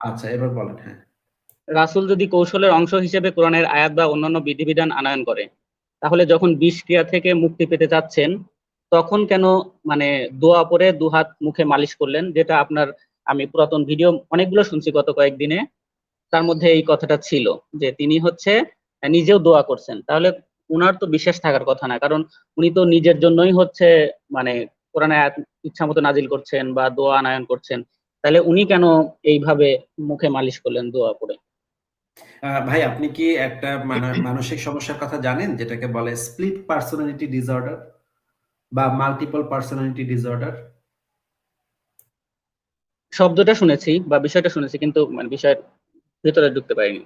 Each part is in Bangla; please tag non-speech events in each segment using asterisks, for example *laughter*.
আচ্ছা এবার বলেন হ্যাঁ। রাসূল যদি কৌশলের অংশ হিসেবে কোরআনের আয়াত বা অন্যান্য বিধিবিধান আনয়ন করে, তাহলে যখন বিষ ক্রিয়া থেকে মুক্তি পেতে চাচ্ছেন, তখন কেন মানে দোয়া পরে দুহাত মুখে মালিশ করলেন, যেটা আপনার, আমি পুরাতন ভিডিও অনেকগুলো শুনছি গত কয়েকদিনে, তার মধ্যে এই কথাটা ছিল, যে তিনি হচ্ছে নিজেও দোয়া করছেন। তাহলে উনার তো বিশ্বাস থাকার কথা না, কারণ উনি তো নিজের জন্যই হচ্ছে মানে কোরআনে আয়াত ইচ্ছা মতো নাজিল করছেন বা দোয়া আনায়ন করছেন। তাহলে উনি কেন এইভাবে মুখে মালিশ করলেন দোয়া করে? ভাই আপনি কি একটা মানসিক সমস্যার কথা জানেন যেটাকে বলে স্প্লিট পার্সোনালিটি ডিসঅর্ডার বা মাল্টিপল পার্সোনালিটি ডিসঅর্ডার শব্দটা শুনেছি বা বিষয়টা শুনেছি কিন্তু মানে বিষয়ের ভিতরে ঢুকতে পারিনি।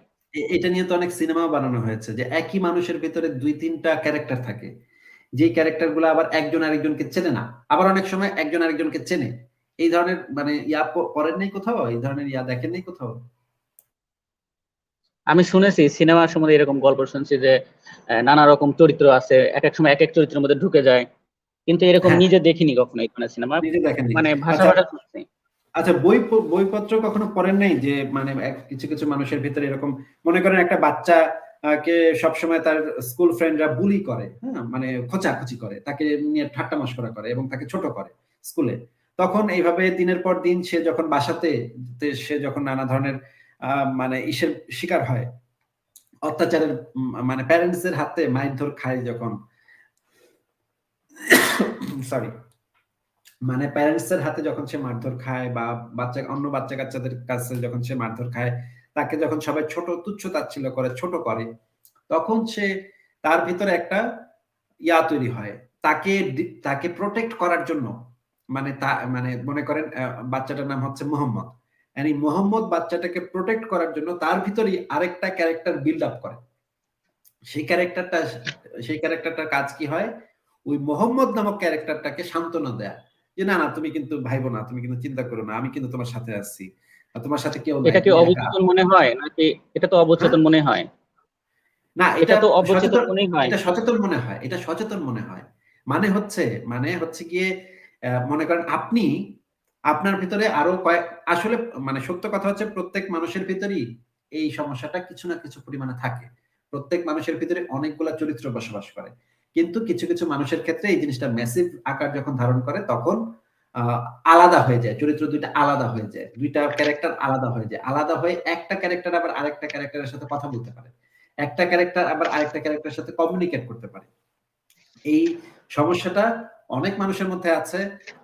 এটা নিয়ে তো অনেক সিনেমাও বানানো হয়েছে যে একই মানুষের ভিতরে দুই তিনটা ক্যারেক্টার থাকে। যে ক্যারেক্টারগুলো আবার একজন আরেকজনকে চেনে না আবার অনেক সময় একজন আরেকজনকে চেনে। এই ধরনের মানে ইয়া পড়েন নাই কোথাও? এই ধরনের ইয়া দেখেন নাই কোথাও? আমি শুনেছি সিনেমার সম্বন্ধে এরকম গল্প শুনছি যে নানা রকম চরিত্র আছে এক এক সময় এক এক চরিত্রের মধ্যে ঢুকে যায়। কিন্তু এরকম হ্যাঁ। নিজে দেখিনি কখনো এই ধরনের সিনেমা। মানে ভাষা আচ্ছা। ভাষা শুনছি। আচ্ছা বই বইপত্র কখনো পড়েন নাই? যে মানে কিছু কিছু মানুষের ভিতরে এরকম মনে করেন একটা বাচ্চা কে সবসময় তার স্কুল ফ্রেন্ডরা বুলি করে হ্যাঁ? মানে খোঁচাখুচি করে তাকে নিয়ে ঠাট্টা মশকরা করে এবং তাকে ছোট করে স্কুলে। তখন এইভাবে দিনের পর দিন সে যখন বাসাতে সে যখন নানা ধরনের মানে ইসের শিকার হয়, অত্যাচারের মানে প্যারেন্টস এর হাতে মারধর খায় যখন সরি মানে প্যারেন্টস এর হাতে যখন সে মারধর খায় বা বাচ্চা, অন্য বাচ্চা কাচ্চাদের কাছে যখন সে মারধর খায়, তাকে যখন সবাই ছোট তুচ্ছ তাচ্ছিল্য করে, ছোট করে, তখন সে তার ভিতরে একটা ইয়া তৈরি হয়, তাকে তাকে প্রোটেক্ট করার জন্য মানে তা মানে মনে করেন বাচ্চাটার নাম হচ্ছে মোহাম্মদ। এই মোহাম্মদ বাচ্চাটাকে প্রোটেক্ট করার জন্য তার ভিতরেই আরেকটা ক্যারেক্টার বিল্ড আপ করে। সেই ক্যারেক্টারটা সেই ক্যারেক্টারটার কাজ কি হয়? ওই মোহাম্মদ নামক ক্যারেক্টারটাকে সান্ত্বনা দেয়া। যে না না তুমি কিন্তু ভাইবো না তুমি কিন্তু চিন্তা করো না আমি কিন্তু তোমার সাথে আছি। তোমার সাথে কেউ এটা কি অবচেতন মনে হয়? নাকি এটা তো অবচেতন মনে হয়? না এটা তো অবচেতন সচেতন- হয়। এটা সচেতন মনে হয় এটা সচেতন মনে হয়। মানে হচ্ছে মানে হচ্ছে গিয়ে মনে করেন আপনি, আপনার ভিতরে আরও কয়েক আসলে মানে সত্য কথা হচ্ছে প্রত্যেক মানুষের ভিতরেই এই সমস্যাটা কিছু না কিছু পরিমাণে থাকে। প্রত্যেক মানুষের ভিতরে অনেকগুলা চরিত্র বসবাস করে। কিন্তু কিছু কিছু মানুষের ক্ষেত্রে এই জিনিসটা ম্যাসিভ আকার যখন ধারণ করে, তখন আলাদা হয়ে যায়। চরিত্র দুইটা আলাদা হয়ে যায়। দুইটা ক্যারেক্টার আলাদা হয়ে যায়। আলাদা হয়ে একটা ক্যারেক্টার আবার আরেকটা ক্যারেক্টারের সাথে কথা বলতে পারে। একটা ক্যারেক্টার আবার আরেকটা ক্যারেক্টারের সাথে কমিউনিকেট করতে পারে। এই সমস্যাটা অনেক মানুষের মধ্যে আছে।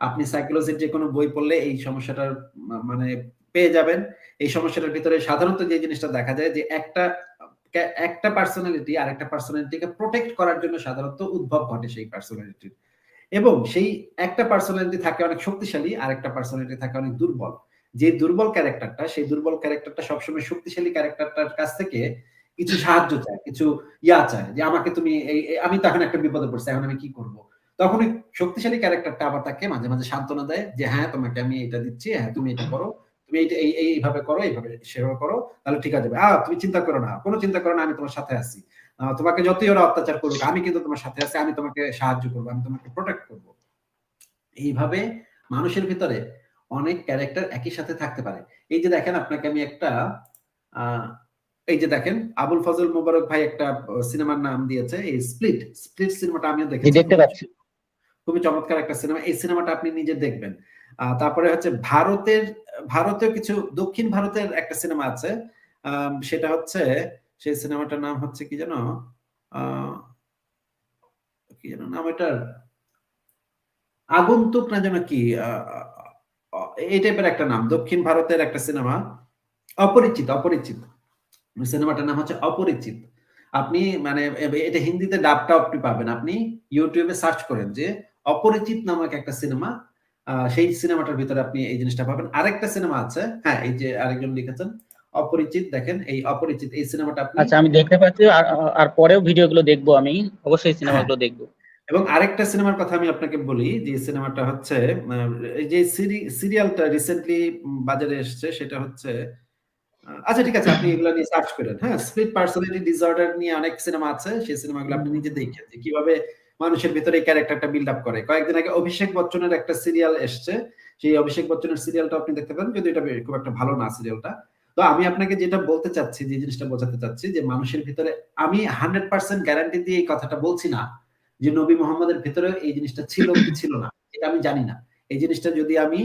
আপনি সাইকোলজির যে কোনো বই পড়লে এই সমস্যাটার মানে পেয়ে যাবেন। এই সমস্যাটার ভিতরে সাধারণত যে জিনিসটা দেখা যায় যে একটা একটা পার্সোনালিটি আরেকটা পার্সোনালিটিকে প্রোটেক্ট করার জন্য সাধারণত উদ্ভব ঘটে সেই পার্সোনালিটির এবং সেই একটা পার্সোনালিটি থাকে অনেক শক্তিশালী, আরেকটা পার্সোনালিটি থাকে অনেক দুর্বল। যে দুর্বল ক্যারেক্টারটা সেই দুর্বল ক্যারেক্টারটা সবসময় শক্তিশালী ক্যারেক্টারটার কাছ থেকে কিছু সাহায্য চায়, কিছু ইয়া চায় যে আমাকে তুমি আমি তখন একটা বিপদে পড়ছি, এখন আমি কি করব? তখন শক্তিশালী ক্যারেক্টারটা আবার তাকে মাঝে মাঝে সান্ত্বনা দেয় যে হ্যাঁ তোমাকে আমি এটা দিচ্ছি হ্যাঁ তুমি এটা করো। তুমি এইটা, এই এই- এইভাবে করো, এইভাবে সেভাবে করো, তাহলে ঠিক আছে আহ, তুমি চিন্তা করো না, কোনো চিন্তা করো না, আমি তোমার সাথে আছি। তোমাকে যতই ওরা অত্যাচার করুক, আমি কিন্তু তোমার সাথে আছি, আমি তোমাকে সাহায্য করব, আমি তোমাকে প্রোটেক্ট করব। এইভাবে মানুষের ভিতরে অনেক ক্যারেক্টার একই সাথে থাকতে পারে। এই যে দেখেন আপনাকে আমি একটা এই যে দেখেন, আবুল ফজল মোবারক ভাই একটা সিনেমার নাম দিয়েছে, এই স্প্লিট স্প্লিট সিনেমাটা আমিও দেখেছি। খুবই চমৎকার একটা সিনেমা। এই সিনেমাটা আপনি নিজে দেখবেন। তারপরে হচ্ছে ভারতের, ভারতেও কিছু, দক্ষিণ ভারতের একটা সিনেমা আছে। সেটা হচ্ছে, সেই সিনেমাটার নাম হচ্ছে কি যেন? কি যেন নাম এটার? আগন্তুক না যেন কি এই টাইপের একটা নাম। দক্ষিণ ভারতের একটা সিনেমা। অপরিচিত অপরিচিত। সিনেমাটার নাম হচ্ছে অপরিচিত। আপনি মানে এটা হিন্দিতে ডাবটা আপনি পাবেন। আপনি ইউটিউবে সার্চ করেন যে অপরিচিত নামক একটা সিনেমা সেই সিনেমাটার ভিতরে আপনি এই জিনিসটা পাবেন। আরেকটা সিনেমা আছে হ্যাঁ এই যে আরেকজন লিখেছেন অপরিচিত দেখেন এই অপরিচিত এই সিনেমাটা আপনি আচ্ছা আমি দেখতে পাচ্ছি আর আর পরেও ভিডিওগুলো দেখব আমি অবশ্যই সিনেমাগুলো দেখব। এবং আরেকটা সিনেমার কথা আমি আপনাকে বলি যে সিনেমাটা হচ্ছে এই যে সিরিয়ালটা রিসেন্টলি বাজারে এসেছে সেটা হচ্ছে আচ্ছা ঠিক আছে আপনি এগুলো নিয়ে সার্চ করেন হ্যাঁ স্প্লিট পার্সোনালিটি ডিসঅর্ডার নিয়ে অনেক সিনেমা আছে সেই সিনেমাগুলো আপনি নিজে দেখেন যে কীভাবে মানুষের ভিতরে এই ক্যারেক্টারটা বিল্ড আপ করে। কয়েকদিন আগে অভিষেক বচ্চনের একটা সিরিয়াল এসছে। সেই অভিষেক বচ্চনের সিরিয়ালটা আপনি দেখতে পারেন যদি এটা খুব একটা ভালো না সিরিয়ালটা তো আমি আপনাকে যেটা বলতে চাচ্ছি, যে জিনিসটা বোঝাতে চাচ্ছি, যে মানুষের ভিতরে আমি হান্ড্রেড পার্সেন্ট গ্যারান্টি দিয়ে এই কথাটা বলছি না, যে নবী মোহাম্মদের ভিতরে এই জিনিসটা ছিল কি ছিল না, এটা আমি জানি না। এই জিনিসটা যদি আমি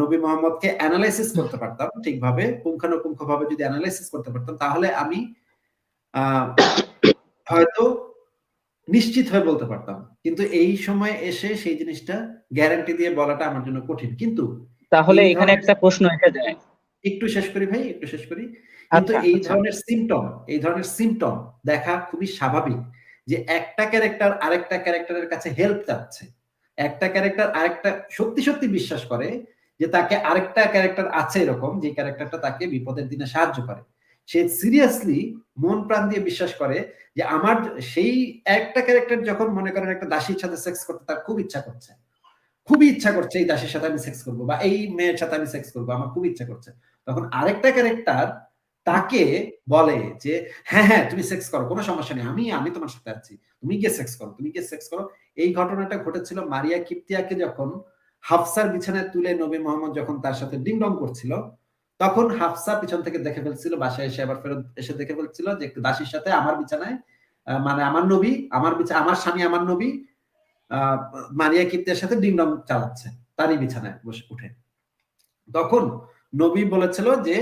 নবী মোহাম্মদকে অ্যানালাইসিস করতে পারতাম ঠিকভাবে পুঙ্খানুপুঙ্খ ভাবে যদি অ্যানালাইসিস করতে পারতাম, তাহলে আমি হয়তো নিশ্চিত হয়ে বলতে পারতাম। কিন্তু এই সময় এসে সেই জিনিসটা গ্যারান্টি দিয়ে বলাটা আমার জন্য কঠিন। কিন্তু তাহলে এখানে একটা প্রশ্ন এসে যায়। একটু শেষ করি ভাই একটু শেষ করি। কিন্তু আচ্ছা, এই আচ্ছা। ধরনের সিমটম এই ধরনের সিমটম দেখা খুবই স্বাভাবিক যে একটা ক্যারেক্টার আরেকটা ক্যারেক্টারের কাছে হেল্প চাচ্ছে। একটা ক্যারেক্টার আরেকটা সত্যি সত্যি বিশ্বাস করে যে তাকে আরেকটা ক্যারেক্টার আছে এরকম যে ক্যারেক্টারটা তাকে বিপদের দিনে সাহায্য করে। সে সিরিয়াসলি মন প্রাণ দিয়ে বিশ্বাস করে যে আমার সেই একটা ক্যারেক্টার যখন মনে করেন একটা দাসীর সাথে সেক্স করতে তার খুব ইচ্ছা করছে। খুবই ইচ্ছা করছে এই দাসের সাথে আমি সেক্স করব বা এই মেয়ের সাথে আমি সেক্স করব, আমার খুব ইচ্ছা করছে। তখন আরেকটা ক্যারেক্টার তাকে বলে যে হ্যাঁ হ্যাঁ তুমি সেক্স করো, কোনো সমস্যা নেই, আমি আমি তোমার সাথে আছি। তুমি গিয়ে সেক্স করো, তুমি গিয়ে সেক্স করো। এই ঘটনাটা ঘটেছিল মারিয়া কিপ্তিয়াকে যখন হাফসার বিছানায় তুলে নবী মোহাম্মদ যখন তার সাথে ডিং ডং করছিল তখন হাফসা পিছন থেকে দেখে ফেলছিল বাসায় এসে আবার ফেরত এসে দেখে ফেলছিল যে দাসীর সাথে আমার বিছানায় মানে আমার নবী আমার বিছা আমার স্বামী আমার নবী আহ, মারিয়া কিপ্তিয়ার সাথে ডিং ডং চালাচ্ছে তারই বিছানায় বসে উঠে। তখন নবী বলেছিল যে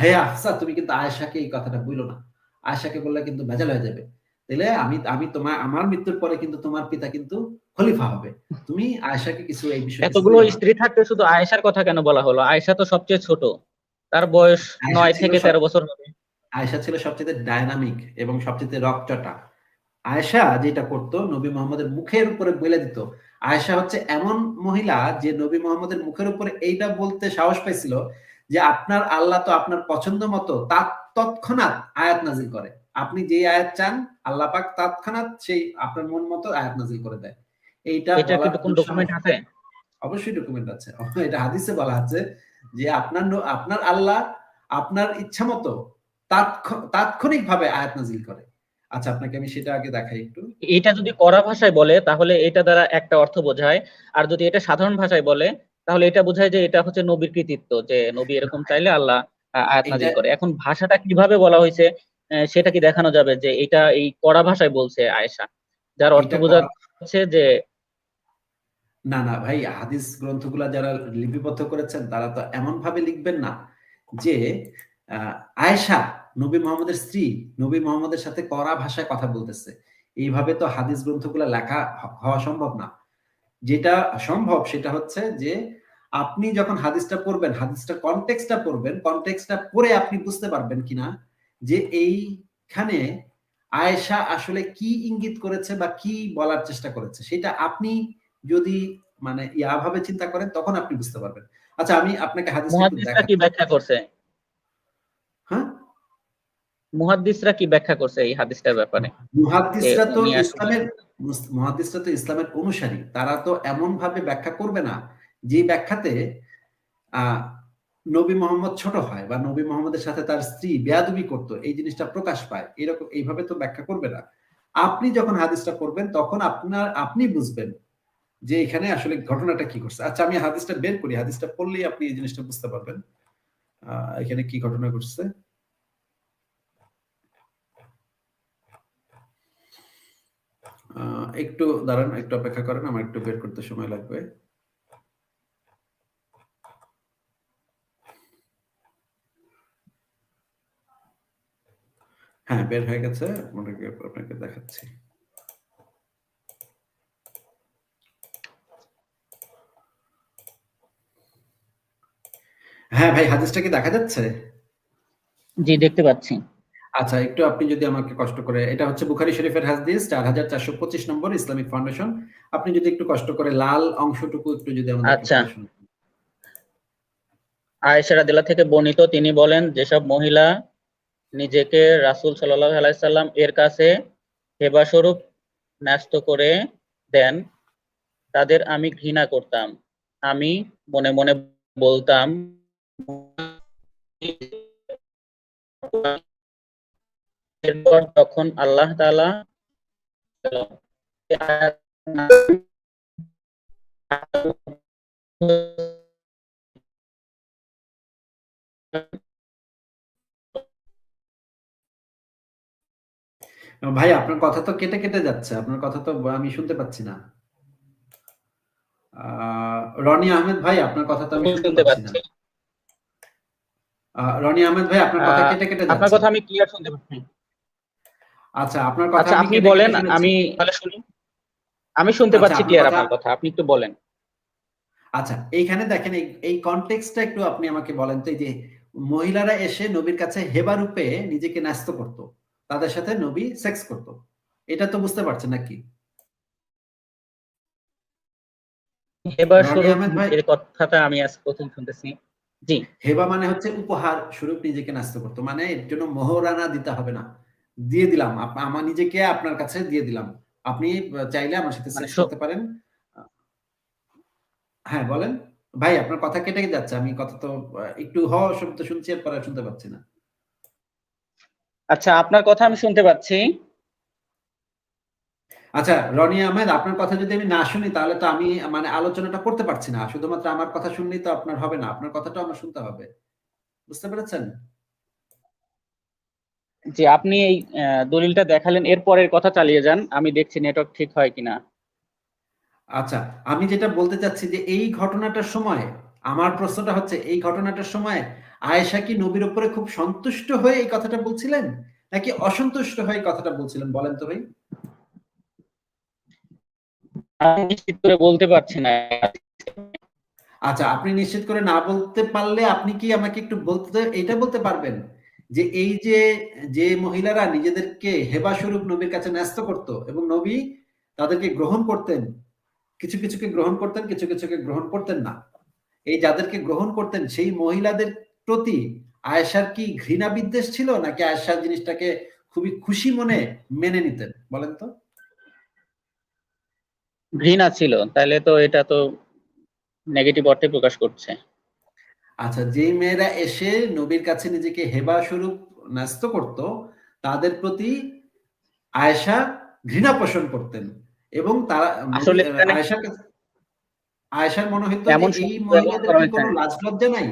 হে আফসা তুমি কিন্তু আয়েশাকে এই কথাটা বলল না। আয়েশাকে বললে কিন্তু ভেজাল হয়ে যাবে। তাহলে আমি আমি তোমার আমার মৃত্যুর পরে কিন্তু তোমার পিতা কিন্তু খলিফা হবে। তুমি আয়েশাকে কিছু এই বিষয়ে এতগুলো স্ত্রী থাকতে শুধু আয়েশার কথা কেন বলা হলো? আয়েশা তো সবচেয়ে ছোট। তার বয়স নয় থেকে তেরো বছর হবে। আয়েশা ছিল সবচেয়ে ডায়নামিক এবং সবচেয়ে রকচটা। আয়েশা যেটা করতো নবী মোহাম্মদের মুখের উপরে বলে দিত আয়েশা হচ্ছে এমন মহিলা যে নবী মোহাম্মদের মুখের উপরে এইটা বলতে সাহস পাইছিল যে আপনার আল্লাহ তো আপনার পছন্দ মতো তার তৎক্ষণাৎ আয়াত নাজিল করে। আপনি যে আয়াত চান আল্লাহ পাক তৎক্ষণাৎ সেই আপনার মন মতো আয়াত নাজিল করে দেয়। এইটা কিন্তু কোন ডকুমেন্ট আছে? অবশ্যই ডকুমেন্ট আছে। *laughs* এটা হাদিসে বলা আছে যে আপনার আপনার আল্লাহ আপনার ইচ্ছা মতো তাৎক্ষণিক ভাবে আয়াত নাজিল করে। আচ্ছা আপনাকে আমি সেটা আগে দেখাই একটু। এটা যদি কড়া ভাষায় বলে তাহলে এটা দ্বারা একটা অর্থ বোঝায়। আর যদি এটা সাধারণ ভাষায় বলে তাহলে এটা বোঝায় যে এটা হচ্ছে নবীর কৃতিত্ব যে নবী এরকম চাইলে আল্লাহ আয়াত নাজিল করে। এখন ভাষাটা কীভাবে বলা হয়েছে সেটা কি দেখানো যাবে যে এটা এই কড়া ভাষায় বলছে আয়েশা? যার অর্থ বোঝা যাচ্ছে যে না না, ভাই, হাদিস গ্রন্থগুলা যারা লিপিবদ্ধ করেছেন, তারা তো এমন ভাবে লিখবেন না যে আয়েশা, নবী মোহাম্মদের স্ত্রী, নবী মোহাম্মদের সাথে কড়া ভাষায় কথা বলতেছে। এইভাবে তো হাদিস গ্রন্থগুলা লেখা হওয়া সম্ভব না। যেটা সম্ভব সেটা হচ্ছে যে, আপনি যখন হাদিসটা পড়বেন, হাদিসটা কনটেক্সটটা পড়বেন কনটেক্সটটা পড়ে আপনি বুঝতে পারবেন কিনা যে এইখানে আয়েশা আসলে কি ইঙ্গিত করেছে বা কি বলার চেষ্টা করেছে। সেটা আপনি যদি মানে ইয়াভাবে চিন্তা করেন তখন আপনি বুঝতে পারবেন। আচ্ছা আমি আপনাকে হাদিস কি ব্যাখ্যা করছে? হ্যাঁ? মুহাদ্দিসরা কি ব্যাখ্যা করছে এই হাদিসটার ব্যাপারে? মুহাদ্দিসরা তো ইসলামের মুহাদ্দিসরা তো ইসলামের অনুসারী। তারা তো এমন ভাবে ব্যাখ্যা করবে না যে ব্যাখ্যাতে আহ নবী মোহাম্মদ ছোট হয় বা নবী মোহাম্মদের সাথে তার স্ত্রী বেয়াদবি করতো এই জিনিসটা প্রকাশ পায়। এরকম এইভাবে তো ব্যাখ্যা করবে না। আপনি যখন হাদিসটা করবেন তখন আপনার আপনি বুঝবেন যে এখানে আসলে ঘটনাটা কি করছে আচ্ছা আমি হাদিসটা বের করি। হাদিসটা পড়লেই আপনি এই জিনিসটা বুঝতে পারবেন। এখানে কি ঘটনা ঘটছে? একটু দাঁড়ান, একটু অপেক্ষা করেন। আমার একটু বের করতে সময় লাগবে। হ্যাঁ বের হয়ে গেছে। আপনাকে দেখাচ্ছি। হ্যাঁ ভাই হাদিসটা কি দেখা যাচ্ছে? জি দেখতে পাচ্ছি। আচ্ছা একটু আপনি যদি আমাকে কষ্ট করে এটা হচ্ছে বুখারি শরীফের হাদিস চার হাজার চারশো পঁচিশ নম্বর ইসলামিক ফাউন্ডেশন। আপনি যদি একটু কষ্ট করে লাল অংশটুকু একটু যদি আমাদের আচ্ছা। আয়েশা রাদিল্লাহ থেকে বর্ণিত তিনি বলেন যেসব মহিলা নিজেকে রাসূল সাল্লাল্লাহু আলাইহি সাল্লাম এর কাছে হেবা স্বরূপ ন্যস্ত করে দেন তাদের আমি ঘৃণা করতাম। আমি মনে মনে বলতাম এরপর তখন আল্লাহ তালা ভাই আপনার কথা তো কেটে কেটে যাচ্ছে। আপনার কথা তো আমি শুনতে পাচ্ছি না। রনি আহমেদ ভাই আপনার কথা তো আমি শুনতে পাচ্ছি না। রনি আহমেদ ভাই আপনার কথা কেটে কেটে আপনার কথা আমি ক্লিয়ার শুনতে পাচ্ছি। আচ্ছা আপনার কথা আচ্ছা আপনি বলেন আমি তাহলে শুনি। আমি শুনতে আচ্ছা, পাচ্ছি ক্লিয়ার আপনার কথা আপনি একটু বলেন। আচ্ছা এইখানে দেখেন এই- কনটেক্সটটা একটু আপনি আমাকে বলেন তো এই যে মহিলারা এসে নবীর কাছে হেবা রূপে নিজেকে ন্যস্ত করত তাদের সাথে নবী সেক্স করত। এটা তো বুঝতে পারছেন নাকি? আহমেদ ভাই। এর কথাটা আমি আজ প্রথম শুনতেছি। জি। হেবা মানে হচ্ছে উপহার স্বরূপ নিজেকে ন্যস্ত করতো। মানে এর জন্য মোহরানা দিতে হবে না। দিয়ে দিলাম। আমার নিজেকে আপনার কাছে দিয়ে দিলাম। আপনি চাইলে আমার সাথে মানে সেক্স করতে পারেন। হ্যাঁ বলেন। ভাই আপনার কথা কেটে যাচ্ছে। আমি কথা তো একটু হ শব্দ শুনছি এরপরে শুনতে পাচ্ছি না। আচ্ছা আপনার কথা আমি শুনতে পাচ্ছি। আচ্ছা রনি আহমেদ আপনার কথা যদি আমি না শুনি তাহলে তো আমি মানে আলোচনাটা করতে পারছি না। শুধুমাত্র আমার কথা শুনলেই তো আপনার হবে না। আপনার কথাটা আমার শুনতে হবে। বুঝতে পেরেছেন? যে আপনি এই দলিলটা দেখালেন এর পরের কথা চালিয়ে যান। আমি দেখছি নেটওয়ার্ক ঠিক হয় কিনা। আচ্ছা আমি যেটা বলতে চাচ্ছি যে এই ঘটনাটার সময় আমার প্রশ্নটা হচ্ছে এই ঘটনাটার সময় আয়েশা কি নবীর উপরে খুব সন্তুষ্ট হয়ে এই কথাটা বলছিলেন? নাকি অসন্তুষ্ট হয়ে কথাটা বলছিলেন? বলেন তো ভাই। নিশ্চিত করে বলতে পারছি না। আচ্ছা আপনি নিশ্চিত করে না বলতে পারলে আপনি কি আমাকে একটু বলতে এটা বলতে পারবেন? যে এই যে যে মহিলারা নিজেদেরকে হেবা স্বরূপ নবীর কাছে ন্যস্ত করত এবং নবী তাদেরকে গ্রহণ করতেন, কিছু কিছুকে গ্রহণ করতেন, কিছু কিছুকে গ্রহণ করতেন না। এই যাদেরকে গ্রহণ করতেন, সেই মহিলাদের প্রতি আয়েশার কি ঘৃণা বিদ্বেষ ছিল? নাকি আয়েশার জিনিসটাকে খুবই খুশি মনে মেনে নিতেন? বলেন তো। ঘৃণা ছিল তাহলে তো এটা তো নেগেটিভ অর্থে প্রকাশ করছে। আচ্ছা যেই মেয়েরা এসে নবীর কাছে নিজেকে হেবা স্বরূপ ন্যস্ত করত তাদের প্রতি আয়েশা ঘৃণা পোষণ করতেন এবং তারা আসলে এখানে- আয়েশার আয়েশার মনে হতো এই মহিলাদের কি কোনো লাজ লজ্জা নাই?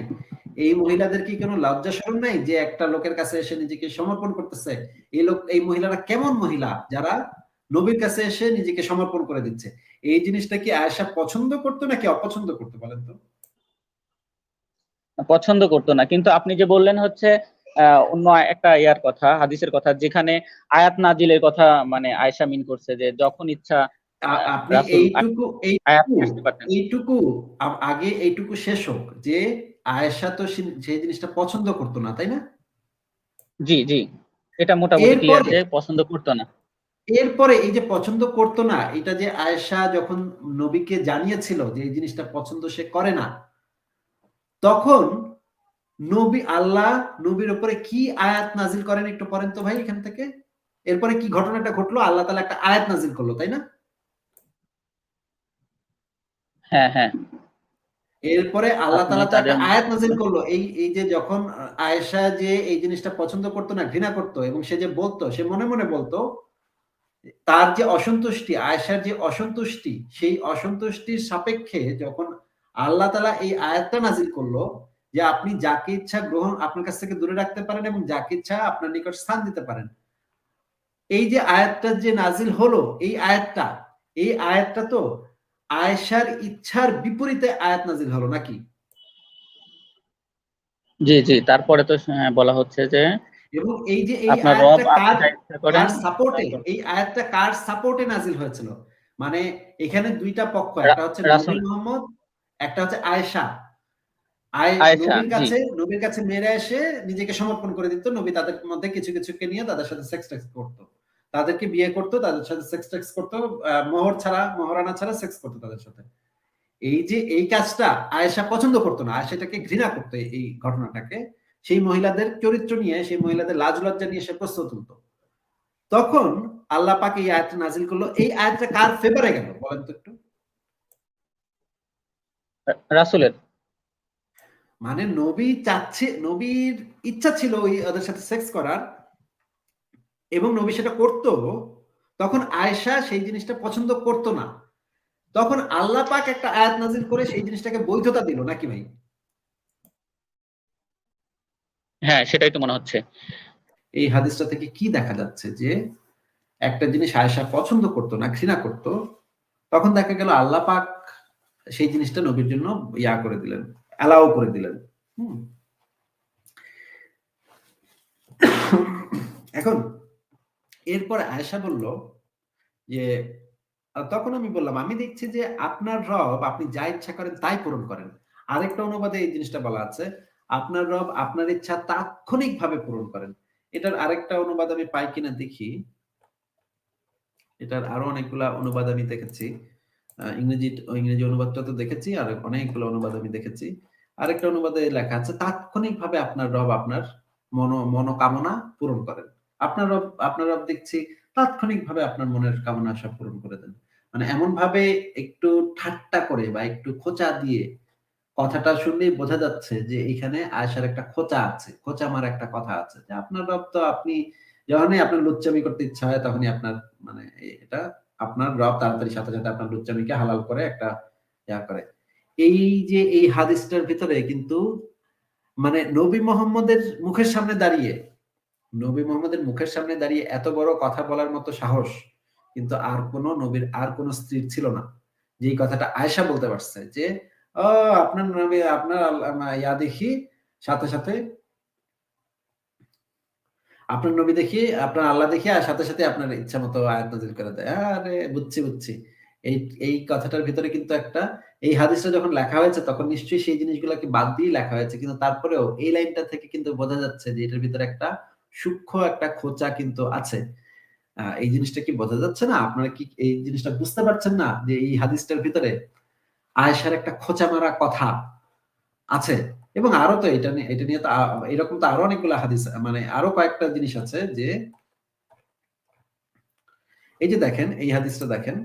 এই মহিলাদের কি কোনো লজ্জা শরম নাই যে একটা লোকের কাছে এসে নিজেকে সমর্পণ করতেছে? এই লোক এই মহিলারা কেমন মহিলা যারা নবীর কাছে এসে নিজেকে সমর্পণ করে দিচ্ছে। এই জিনিসটা কি আয়েশা পছন্দ করতো নাকি অপছন্দ করতো বলেন তো? পছন্দ করতো না। কিন্তু আপনি যে বললেন হচ্ছে অন্য একটা ইয়ার কথা হাদিসের কথা যেখানে আয়াত নাজিলের কথা মানে আয়েশা মিন করছে যে যখন ইচ্ছা আপনি এইটুকু এইটুকু আগে এইটুকু শেষ হোক যে আয়েশা তো সেই জিনিসটা পছন্দ করতো না তাই না? জি জি। এটা মোটামুটি ক্লিয়ার যে পছন্দ করতো না। এরপরে এই যে পছন্দ করতো না এটা যে আয়েশা যখন নবীকে জানিয়েছিল যে এই জিনিসটা পছন্দ সে করে না তখন নবী আল্লাহ নবীর উপরে কি আয়াত নাজিল করেন একটু পড়েন তো ভাই এখান থেকে? এরপরে কি ঘটনাটা ঘটলো? আল্লাহ তাআলা একটা আয়াত নাজিল করল তাই না? হ্যাঁ হ্যাঁ। এরপরে আল্লাহ আপনি তাআলা তো একটা তাদের- আয়াত নাজিল করল এই এই যে যখন আয়েশা যে এই জিনিসটা পছন্দ করতো না ঘৃণা করতো এবং সে যে বলতো সে মনে মনে বলতো তার যে অসন্তুষ্টি আয়েশার যে অসন্তুষ্টি সেই অসন্তুষ্টির সাপেক্ষে যখন আল্লাহ তাআলা এই আয়াতটা নাজিল করল যে আপনি যাকে ইচ্ছা গ্রহণ আপনার কাছ থেকে দূরে রাখতে পারেন এবং যাকে ইচ্ছা আপনার নিকট স্থান দিতে পারেন। এই যে আয়াতটা যে নাজিল হলো এই আয়াতটা এই আয়াতটা তো আয়েশার ইচ্ছার বিপরীতে আয়াত নাজিল হলো নাকি? জি জি তারপরে তো হ্যাঁ, বলা হচ্ছে যে এবং এই যে এই আয়াতটা সাপোর্টে? এই আয়াতটা কার সাপোর্টে নাজিল হয়েছিল? মানে এখানে দুইটা পক্ষ একটা হচ্ছে নবী মোহাম্মদ একটা হচ্ছে আয়েশা। আয়- নবীর কাছে নবীর কাছে মেয়েরা এসে নিজেকে সমর্পণ করে দিত। নবী তাদের মধ্যে কিছু কিছুকে নিয়ে তাদের সাথে সেক্স টেক্স করতো। তাদেরকে বিয়ে করতো তাদের সাথে সেক্স টেক্স করতো মোহর ছাড়া মোহরানা ছাড়া সেক্স করতো তাদের সাথে। এই যে এই কাজটা আয়েশা পছন্দ করতো না আয়েশা এটাকে ঘৃণা করতো এই ঘটনাটাকে। সেই মহিলাদের চরিত্র নিয়ে সেই মহিলাদের লাজ লজ্জা নিয়ে সে প্রশ্ন তুলতো। তখন আল্লাহ পাক এই আয়াতটা নাজিল করল। এই আয়াতটা কার ফেভারে গেল? বলেন তো একটু। রাসুলের। মানে নবী চাচ্ছে নবীর ইচ্ছা ছিল ওই ওদের সাথে সেক্স করার এবং নবী সেটা করতো তখন আয়েশা সেই জিনিসটা পছন্দ করতো না। তখন আল্লাহ পাক একটা আয়াত নাজিল করে সেই জিনিসটাকে বৈধতা দিল নাকি ভাই? হ্যাঁ সেটাই তো মনে হচ্ছে। এই হাদিসটা থেকে কি দেখা যাচ্ছে যে একটা জিনিস আয়েশা পছন্দ করতো না, ঘৃণা করতো, তখন দেখা গেল আল্লাহ পাক সেই জিনিসটা নবীর জন্য ইয়া করে দিলেন অ্যালাউ করে দিলেন। এখন এরপর আয়েশা বলল যে তখন আমি বললাম, আমি দেখছি যে আপনার রব আপনি যা ইচ্ছা করেন তাই পূরণ করেন। আরেকটা অনুবাদে এই জিনিসটা বলা আছে আপনার রব আপনার ইচ্ছা তাৎক্ষণিক ভাবে পূরণ করেন। এটার আরেকটা অনুবাদ আমি পাই কিনা দেখি। এটার আরও অনেকগুলা অনুবাদ আমি দেখেছি। ইংরেজি ইংরেজি অনুবাদটা তো দেখেছি, আর অনেকগুলো অনুবাদ আমি দেখেছি। আরেকটা অনুবাদে লেখা আছে তাৎক্ষণিক ভাবে আপনার রব আপনার মনো, মনোকামনা পূরণ করেন। আপনার রব আপনার রব দেখছি তাৎক্ষণিক ভাবে আপনার মনের কামনা সব পূরণ করে দেন। মানে এমন ভাবে একটু ঠাট্টা করে বা একটু খোঁচা দিয়ে কথাটা শুনলেই বোঝা যাচ্ছে যে এখানে আয়সার একটা খোঁচা আছে, খোঁচা মার একটা কথা আছে। যে আপনার রব তো আপনি যখনই আপনার লুচ্চামি করতে ইচ্ছা হয় তখনই আপনার মানে এটা আপনার রব তাড়াতাড়ি সাথে সাথে আপনার লুচ্চামিকে হালাল করে একটা ইয়া করে। এই যে এই হাদিসটার ভিতরে কিন্তু মানে নবী মোহাম্মদের মুখের সামনে দাঁড়িয়ে, নবী মোহাম্মদের মুখের সামনে দাঁড়িয়ে এত বড় কথা বলার মতো সাহস কিন্তু আর কোন নবীর, আর কোন স্ত্রীর ছিল না। যেই কথাটা আয়সা বলতে পারছে যে ও আপনার নবী আপনার ইয়া দেখি, সাথে সাথে। আপনার নবী দেখি, আপনার আল্লাহ দেখি, আর সাথে সাথে আপনার ইচ্ছা মতো আয়াত নাজিল করে দেয়। আরে, বুঝছি বুঝছি। এই এই কথাটার ভিতরে কিন্তু একটা, এই হাদিসটা যখন লেখা হয়েছে, তখন নিশ্চয়ই সেই জিনিসগুলোকে বাদ দিয়ে লেখা হয়েছে। কিন্তু তারপরেও এই লাইনটা থেকে কিন্তু বোঝা যাচ্ছে যে এটার ভিতরে একটা সূক্ষ্ম একটা খোঁচা কিন্তু আছে। এই জিনিসটা কি বোঝা যাচ্ছে না? আপনারা কি এই জিনিসটা বুঝতে পারছেন না যে এই হাদিসটার ভিতরে আয়েশার একটা খোঁচা মারা কথা আছে। এবং আরও তো এটা নিয়ে এটা নিয়ে তো এরকম তো আরও অনেকগুলো হাদিস মানে আরও কয়েকটা জিনিস আছে যে এই যে দেখেন এই হাদিসটা দেখেন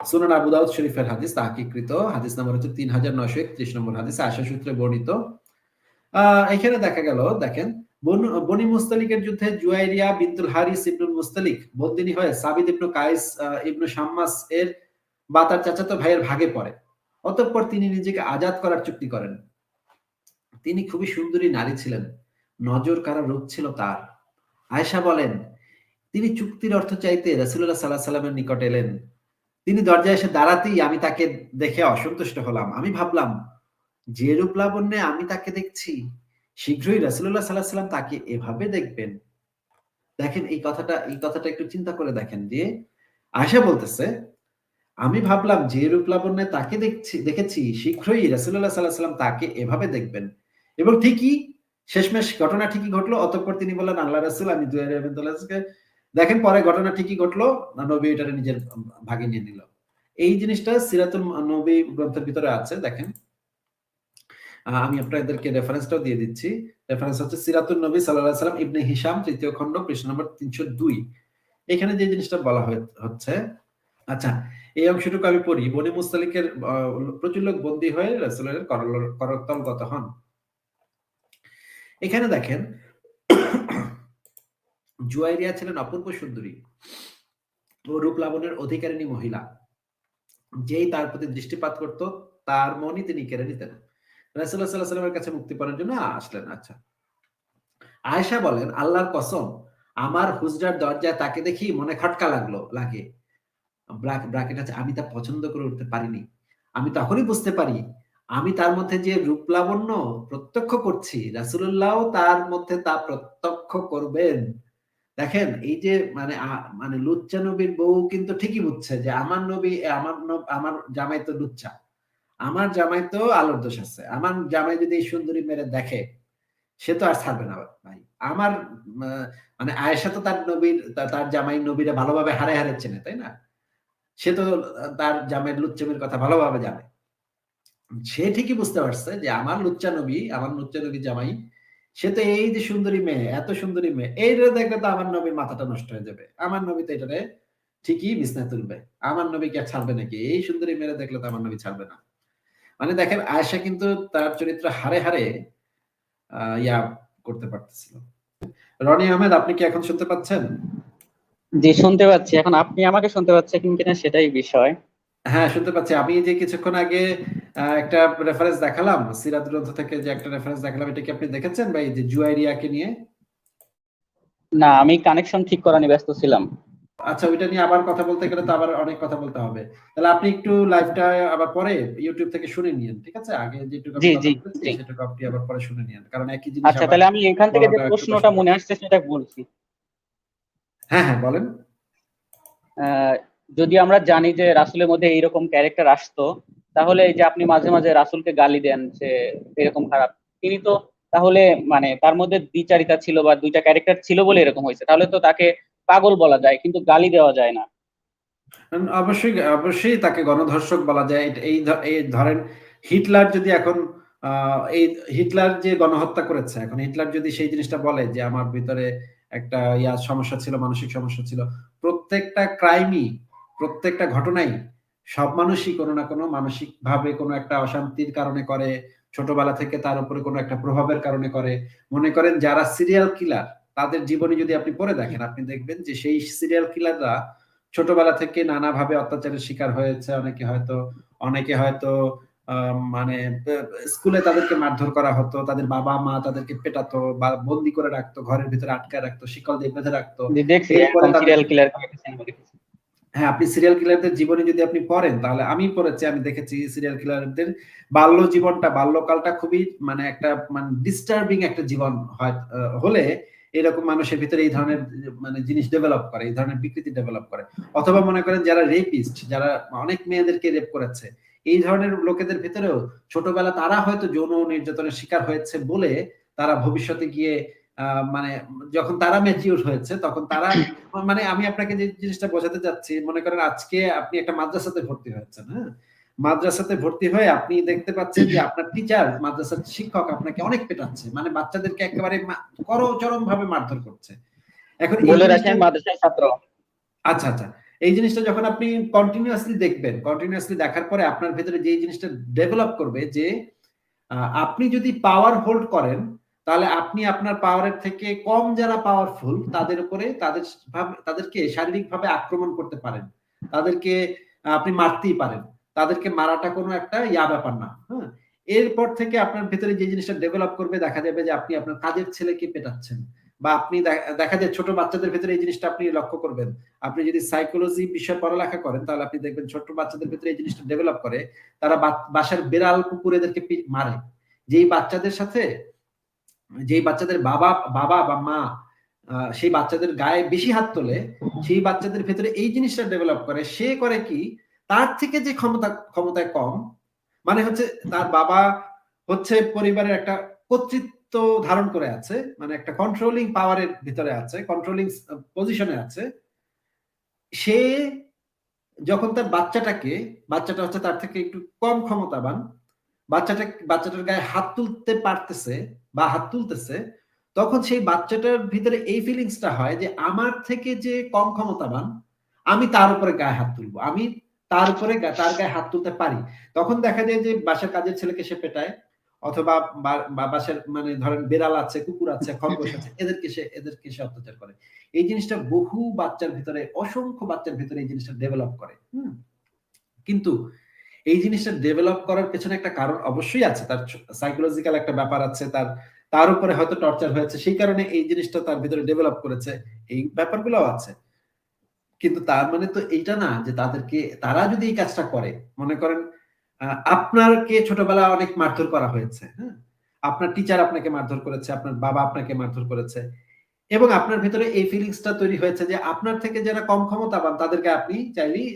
সুনান আবু দাউদ শরীফের হাদিস তাহকিকৃত হাদিস নাম্বার হচ্ছে তিন হাজার নয়শো একত্রিশ নম্বর হাদিস আশা সূত্রে বর্ণিত। এখানে দেখা গেল দেখেন বনু- মুস্তালিকের যুদ্ধে জুয়াইরিয়া বিনতুল হারিস ইবনুল মুস্তালিক বন্দিনী হয়ে সাবিদ ইবনু আহ, ইবনু শাম্মাস এর বা তার চাচাতো ভাইয়ের ভাগে পড়ে। অতঃপর তিনি নিজেকে আজাদ করার চুক্তি করেন। তিনি খুবই সুন্দরী নারী ছিলেন। নজর কারা রূপ ছিল তার। আয়েশা বলেন, তিনি চুক্তির অর্থ চাইতে রাসূলুল্লাহ সাল্লাহ সাল্লামের নিকট এলেন। তিনি দরজায় এসে দাঁড়াতেই আমি তাকে দেখে অসন্তুষ্ট হলাম। আমি ভাবলাম, যে রূপ লাবণ্যে আমি তাকে দেখছি, শীঘ্রই রাসূলুল্লাহ সাল্লাহ সাল্লাম তাকে এভাবে দেখবেন। দেখেন, এই কথাটা এই কথাটা একটু চিন্তা করে দেখেন যে আয়সা বলতেছে আমি ভাবলাম যে রূপ লাবণ্যে তাকে দেখছি, দেখেছি, শীঘ্রই রাসূলুল্লাহ সাল্লাহ সাল্লাম তাকে এভাবে দেখবেন। এবং ঠিকই শেষমেশ ঘটনা ঠিকই ঘটলো, অতঃপর তিনি বললেন, আল্লাহ রাসূল, আমি দুয়ারে আবিদুল্লাহকে দেখেন, পরে ঘটনা ঠিকই ঘটলো নবী এটারে নিজের ভাগে নিয়ে নিল। এই জিনিসটা সিরাতুল নবী গ্রন্থের ভিতরে আছে, দেখেন। আমি আপনাদেরকে রেফারেন্সটাও দিয়ে দিচ্ছি। রেফারেন্স হচ্ছে সিরাতুল নবী আলাইহি সাল্লাম ইবনে হিশাম, তৃতীয় খণ্ড, পৃষ্ঠা নম্বর তিনশো দুই। এখানে যে জিনিসটা বলা হচ্ছে আচ্ছা এই অংশটুকু আমি পড়ি। বনি মুস্তালিকের প্রচুর লোক বন্দী হয়ে রাসূলের করতলগত হন। এখানে দেখেন, জুয়াইরিয়া ছিলেন অপূর্ব সুন্দরী ও রূপ লাবণের অধিকারিণী মহিলা। যেই তার প্রতি দৃষ্টিপাত করত, তার মনই তিনি কেড়ে নিতেন। রাসূলুল্লাহ সাল্লাল্লাহু আলাইহি ওয়াসাল্লামের কাছে মুক্তি পাওয়ার জন্য আসলেন। আচ্ছা। আয়েশা বলেন, আল্লাহর কসম, আমার হুজরার দরজায় তাকে দেখি মনে খটকা লাগল, লাগে। ব্রাকেট আছে, আমি তা পছন্দ করে উঠতে পারিনি। আমি তখনই বুঝতে পারি, আমি তার মধ্যে যে রূপ লাবণ্য প্রত্যক্ষ করছি রাসুল্লাহ তার মধ্যে তা প্রত্যক্ষ করবেন। দেখেন, এই যে মানে মানে লুচ্চা নবীর বউ কিন্তু ঠিকই বুঝছে যে আমার নবী, আমার আমার জামাই তো লুচ্চা। আমার জামাই তো আলোর দোষ আছে। আমার জামাই যদি এই সুন্দরী মেরে দেখে, সে তো আর ছাড়বে না ভাই। আমার মানে আয়েশা তো তার নবীর তার জামাই নবীরা ভালোভাবে হারে হারে চেনে, তাই না? সে তো তার জামাইয়ের লুচ্চামির কথা ভালোভাবে জানে। সে ঠিকই বুঝতে পারছে যে আমার লুচ্চা নবী, আমার লুচ্চা নবী জামাই, সে তো এই যে সুন্দরী মেয়ে, এত সুন্দরী মেয়ে এই রে দেখলে তো আমার নবীর মাথাটা নষ্ট হয়ে যাবে। আমার নবী তো এটারে ঠিকই বিছনায় তুলবে। আমার নবী কে ছাড়বে নাকি? এই সুন্দরী মেয়ে দেখলে তো আমার নবী ছাড়বে না। মানে দেখেন, আয়েশা কিন্তু তার চরিত্র হারে হারে ইয়া করতে পারতেছিল। রনি আহমেদ, আপনি কি এখন শুনতে পাচ্ছেন? জি শুনতে পাচ্ছি। এখন আপনি আমাকে শুনতে পাচ্ছেন কিনা সেটাই বিষয়। হ্যাঁ শুনতে পাচ্ছি। আমি যে কিছুক্ষণ আগে একটা রেফারেন্স দেখালাম সিরাত গ্রন্থ থেকে যে একটা রেফারেন্স দেখালাম এটা কি আপনি দেখেছেন ভাই যে জুয়াইরিয়াকে নিয়ে? না আমি কানেকশন ঠিক করা নিয়ে ব্যস্ত ছিলাম। আচ্ছা ওইটা নিয়ে আবার কথা বলতে গেলে তো আবার অনেক কথা বলতে হবে। তাহলে আপনি একটু লাইভটা আবার পরে ইউটিউব থেকে শুনে নিন ঠিক আছে? আগে যেটুকু জি, জি, সেটুকু আপনি আবার পরে শুনে নিন কারণ একই জিনিস আচ্ছা তাহলে আমি এখান থেকে যে প্রশ্নটা মনে আসছে সেটা বলছি। হ্যাঁ হ্যাঁ বলেন। যদি আমরা জানি যে রাসুলের মধ্যে এইরকম ক্যারেক্টার আসতো তাহলে এই যে আপনি মাঝে মাঝে রাসুলকে গালি দেন যে এরকম খারাপ। তিনি তো তাহলে মানে তার মধ্যে দ্বিচারিতা ছিল বা দুইটা ক্যারেক্টার ছিল বলে এরকম হয়েছে। তাহলে তো তাকে পাগল বলা যায় কিন্তু গালি দেওয়া যায় না। অবশ্যই অবশ্যই তাকে গণধর্ষক বলা যায়। এই এই ধরেন হিটলার যদি এখন আহ, এই হিটলার যে গণহত্যা করেছে এখন হিটলার যদি সেই জিনিসটা বলে যে আমার ভিতরে একটা, ইয়া, সমস্যা ছিল, মানসিক সমস্যা ছিল। প্রত্যেকটা ক্রাইমই প্রত্যেকটা ঘটনাই সব মানুষই কোনো না কোনো মানসিক ভাবে কোনো একটা অশান্তির কারণে করে, ছোটবেলা থেকে তার উপরে কোনো একটা প্রভাবের কারণে করে। মনে করেন যারা সিরিয়াল কিলার তাদের জীবনী যদি আপনি পড়ে দেখেন, আপনি দেখবেন যে সেই সিরিয়াল কিলাররা ছোটবেলা থেকে নানাভাবে অত্যাচারের শিকার হয়েছে। অনেকে হয়তো অনেকে হয়তো মানে স্কুলে তাদেরকে মারধর করা হতো তাদের বাবা মা তাদেরকে পেটাতো বা বন্দি করে রাখতো ঘরের ভিতরে আটকে রাখতো শিকল দিয়ে বেঁধে রাখতো। হ্যাঁ আপনি সিরিয়াল কিলারদের জীবনে যদি আপনি পড়েন তাহলে আমি পড়েছি আমি দেখেছি সিরিয়াল কিলারদের বাল্য জীবনটা বাল্যকালটা খুবই মানে একটা মানে ডিস্টার্বিং একটা জীবন হয় হলে এরকম মানুষের ভিতরে এই ধরনের মানে জিনিস ডেভেলপ করে এই ধরনের বিকৃতি ডেভেলপ করে। অথবা মনে করেন যারা রেপিস্ট যারা অনেক মেয়েদেরকে রেপ করেছে এই ধরনের লোকেদের ভিতরেও ছোটবেলা তারা হয়তো যৌন নির্যাতনের শিকার হয়েছে বলে তারা ভবিষ্যতে গিয়ে মানে যখন তারা ম্যাচিউর হয়েছে তখন তারা *coughs* মানে আমি আপনাকে যে জিনিসটা বোঝাতে চাচ্ছি মনে করেন আজকে আপনি একটা মাদ্রাসাতে ভর্তি হয়েছেন হ্যাঁ? মাদ্রাসাতে ভর্তি হয়ে আপনি দেখতে পাচ্ছেন যে আপনার টিচার মাদ্রাসার শিক্ষক আপনাকে অনেক পেটাচ্ছে মানে বাচ্চাদেরকে একেবারে করচরম ভাবে মারধর করছে। এখন বলে রাখেন মাদ্রাসায় ছাত্র। আচ্ছা আচ্ছা। এই জিনিসটা যখন আপনি কন্টিনিউয়াসলি দেখবেন কন্টিনিউয়াসলি দেখার পরে আপনার ভেতরে যে জিনিসটা ডেভেলপ করবে যে আপনি যদি পাওয়ার হোল্ড করেন, তাহলে আপনি আপনার পাওয়ারের থেকে কম যারা পাওয়ারফুল তাদের উপরে তাদের তাদেরকে শারীরিকভাবে আক্রমণ করতে পারেন। তাদেরকে, আপনি মারতেই পারেন। তাদেরকে মারাটা কোনো একটা ইয়া ব্যাপার না হ্যাঁ? এরপর থেকে আপনার ভেতরে যে জিনিসটা ডেভেলপ করবে, দেখা যাবে যে আপনি আপনার কাজের ছেলেকে পেটাচ্ছেন। বা আপনি দেখা- যায় ছোট বাচ্চাদের ভেতরে এই জিনিসটা আপনি লক্ষ্য করবেন। আপনি যদি সাইকোলজি বিষয়ে পড়ালেখা করেন, তাহলে আপনি দেখবেন ছোট বাচ্চাদের ভিতরে এই জিনিসটা ডেভেলপ করে, তারা বাসার বেড়াল কুকুর এদেরকে মারে। যেই বাচ্চাদের সাথে, যেই বাচ্চাদের বাবা বাবা বা মা সেই বাচ্চাদের গায়ে বেশি হাত তোলে, সেই বাচ্চাদের ভেতরে এই জিনিসটা ডেভেলপ করে, সে করে কি, তার থেকে যে ক্ষমতা, ক্ষমতায় কম মানে হচ্ছে তার বাবা হচ্ছে পরিবারের একটা কর্তৃত্ব ধারণ করে আছে মানে একটা কন্ট্রোলিং পাওয়ারের ভিতরে আছে কন্ট্রোলিং পজিশনে আছে, সে যখন তার বাচ্চাটাকে, বাচ্চাটা হচ্ছে তার থেকে একটু কম ক্ষমতাবান, বাচ্চাটা, বাচ্চাটার গায়ে হাত তুলতে পারতেছে বা হাত তুলতেছে, তখন সেই বাচ্চাটার ভিতরে এই ফিলিংসটা হয় যে আমার থেকে যে কম ক্ষমতাবান, আমি তার উপরে গায়ে হাত তুলবো, আমি তার উপরে তার গায়ে হাত তুলতে পারি। তখন দেখা যায় যে বাসার কাজের ছেলেকে সে পেটায় অথবা বাসার মানে ধরেন বেড়াল আছে, কুকুর আছে, খরগোশ আছে, এদেরকে সে এদেরকে সে অত্যাচার করে। এই জিনিসটা বহু বাচ্চার ভিতরে, অসংখ্য বাচ্চার ভিতরে এই জিনিসটা ডেভেলপ করে। কিন্তু এই জিনিসটা ডেভেলপ করার পেছনে একটা কারণ অবশ্যই আছে। তার সাইকোলজিক্যাল একটা ব্যাপার আছে, তার তার উপরে হয়তো টর্চার হয়েছে, সেই কারণে এই জিনিসটা তার ভিতরে ডেভেলপ করেছে, এই ব্যাপারগুলো আছে। কিন্তু তার মানে তো এইটা না যে তাদেরকে, তারা যদি এই কাজটা করে, মনে করেন আহ, আপনারকে ছোটবেলা অনেক মারধর করা হয়েছে হ্যাঁ? আপনার টিচার আপনাকে মারধর করেছে আপনার বাবা আপনাকে মারধর করেছে এবং আপনার ভিতরে এই ফিলিংসটা তৈরি হয়েছে যে আপনার থেকে যারা কম ক্ষমতাবান তাদেরকে আপনি চাইলেই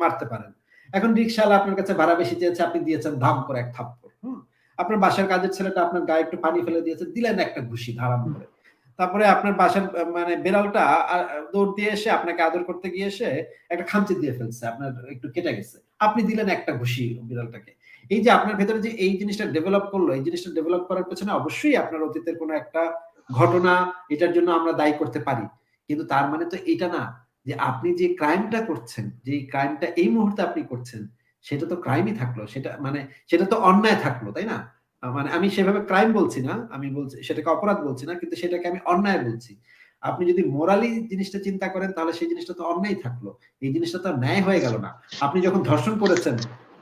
মারতে পারেন। এখন রিক্সাওয়ালা আপনার কাছে ভাড়া বেশি চেয়েছে আপনি দিয়েছেন ধাম করে এক থাপ্পড় হুম? আপনার বাসার কাজের ছেলেটা আপনার গায়ে একটু পানি ফেলে দিয়েছে দিলেন একটা ঘুষি ধারাম করে। তারপরে আপনার বাসার মানে বেড়ালটা দৌড় দিয়ে এসে আপনাকে আদর করতে গিয়ে এসে একটা খামচি দিয়ে ফেলছে, আপনার একটু কেটে গেছে। আপনি দিলেন একটা ঘুষি বিড়ালটাকে। এই যে আপনার ভেতরে যে এই জিনিসটা ডেভেলপ করল, এই জিনিসটা ডেভেলপ করার পেছনে অবশ্যই আপনার অতীতের কোনো একটা ঘটনা, এটার জন্য আমরা দায়ী করতে পারি। কিন্তু তার মানে তো এটা না, যে আপনি যে ক্রাইমটা করছেন, যে ক্রাইমটা এই মুহূর্তে আপনি করছেন, সেটা তো ক্রাইমই থাকল, সেটা মানে সেটা তো অন্যায় থাকল, তাই না? মানে আমি সেভাবে ক্রাইম বলছি না, আমি বলছি, সেটাকে অপরাধ বলছি না, কিন্তু সেটাকে আমি অন্যায় বলছি। আপনি যদি মোরালি জিনিসটা চিন্তা করেন, তাহলে সেই জিনিসটা তো অন্যায় থাকল। এই জিনিসটা তো ন্যায় হয়ে গেল না। আপনি যখন ধর্ষণ করেছেন,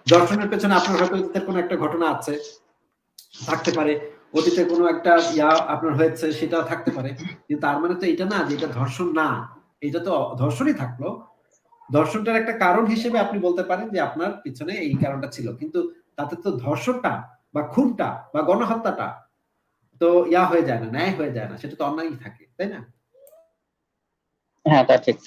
ধর্ষণের পেছনে আপনার হয়তো কোনো একটা ঘটনা আছে, থাকতে পারে। অতীতে কোনো একটা ইয়া আপনার হয়েছে, সেটা থাকতে পারে। কিন্তু তার মানে তো এটা না যে এটা ধর্ষণ না, এটা তো ধর্ষণই থাকল। ধর্ষণটার একটা কারণ হিসেবে আপনি বলতে পারেন যে আপনার পিছনে এই কারণটা ছিল। কিন্তু তাতে তো ধর্ষণটা বা খুনটা বা গণহত্যাটা, তো ইয়া হয়ে যায় না, ন্যায় হয়ে যায় না, সেটা তো অন্যায় থাকে, তাই না? হ্যাঁ তা ঠিক।